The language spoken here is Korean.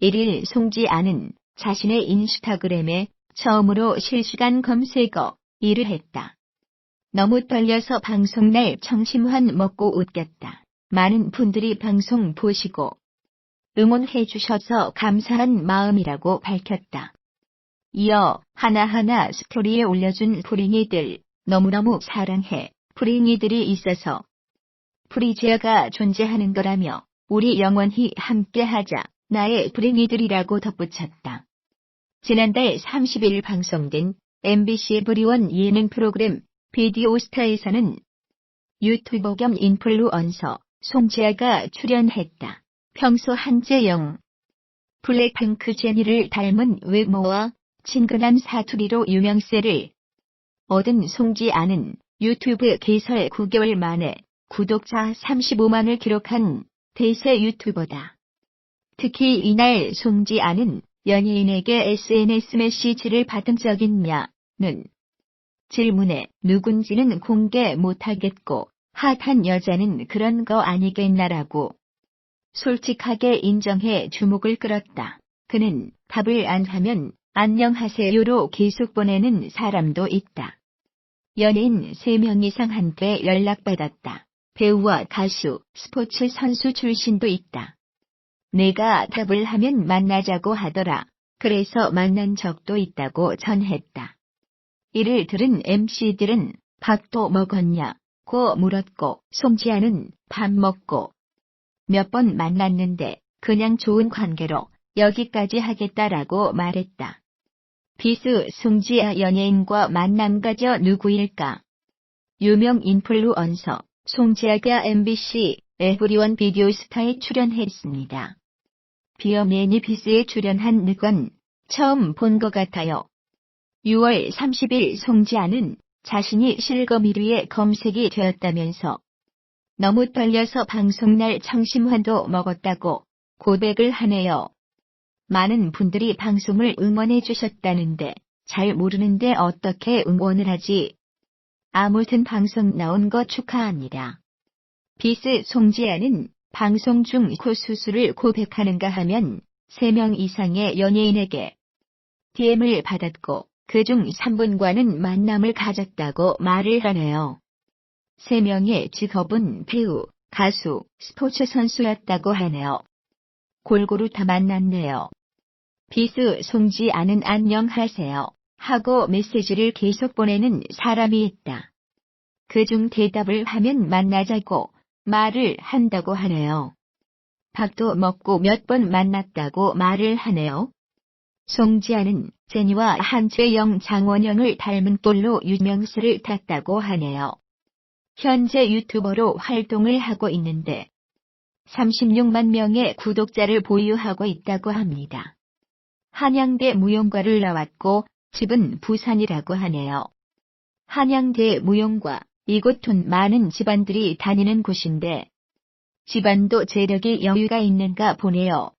1일 송지 아는 자신의 인스타그램에 처음으로 실시간 검색어 1을 했다. 너무 떨려서 방송날 청심환 먹고 웃겼다. 많은 분들이 방송 보시고 응원해 주셔서 감사한 마음이라고 밝혔다. 이어 하나하나 스토리에 올려준 프링이들 너무너무 사랑해. 프링이들이 있어서 프리지아가 존재하는 거라며 우리 영원히 함께하자. 나의 프링이들이라고 덧붙였다. 지난달 30일 방송된 MBC 에브리원 예능 프로그램 비디오 스타에서는 유튜버 겸 인플루언서 송지아가 출연했다. 평소 한재영, 블랙핑크 제니를 닮은 외모와 친근한 사투리로 유명세를 얻은 송지아는 유튜브 개설 9개월 만에 구독자 35만을 기록한 대세 유튜버다. 특히 이날 송지아는 연예인에게 SNS 메시지를 받은 적 있냐는 질문에 누군지는 공개 못하겠고 핫한 여자는 그런 거 아니겠나라고 솔직하게 인정해 주목을 끌었다. 그는 답을 안 하면 안녕하세요로 계속 보내는 사람도 있다. 연예인 3명 이상 한테 연락받았다. 배우와 가수, 스포츠 선수 출신도 있다. 내가 답을 하면 만나자고 하더라. 그래서 만난 적도 있다고 전했다. 이를 들은 MC들은 밥도 먹었냐? 고 물었고 송지아는 밥 먹고 몇 번 만났는데 그냥 좋은 관계로 여기까지 하겠다라고 말했다. 비스 송지아 연예인과 만남 가져 누구일까? 유명 인플루언서 송지아가 MBC 에브리원 비디오 스타에 출연했습니다. 비어맨이 비스에 출연한 늑건 처음 본 것 같아요. 6월 30일 송지아는 자신이 실검 1위에 검색이 되었다면서 너무 떨려서 방송날 청심환도 먹었다고 고백을 하네요. 많은 분들이 방송을 응원해 주셨다는데 잘 모르는데 어떻게 응원을 하지? 아무튼 방송 나온 거 축하합니다. 비스 송지아는 방송 중 코 수술을 고백하는가 하면 3명 이상의 연예인에게 DM을 받았고 그 중 3분과는 만남을 가졌다고 말을 하네요. 3명의 직업은 배우, 가수, 스포츠 선수였다고 하네요. 골고루 다 만났네요. 비스 송지아는 안녕하세요 하고 메시지를 계속 보내는 사람이 있다. 그중 대답을 하면 만나자고 말을 한다고 하네요. 밥도 먹고 몇 번 만났다고 말을 하네요. 송지아는 제니와 한재영 장원영을 닮은 꼴로 유명세를 탔다고 하네요. 현재 유튜버로 활동을 하고 있는데 36만 명의 구독자를 보유하고 있다고 합니다. 한양대 무용과를 나왔고 집은 부산이라고 하네요. 한양대 무용과 이곳은 많은 집안들이 다니는 곳인데 집안도 재력이 여유가 있는가 보네요.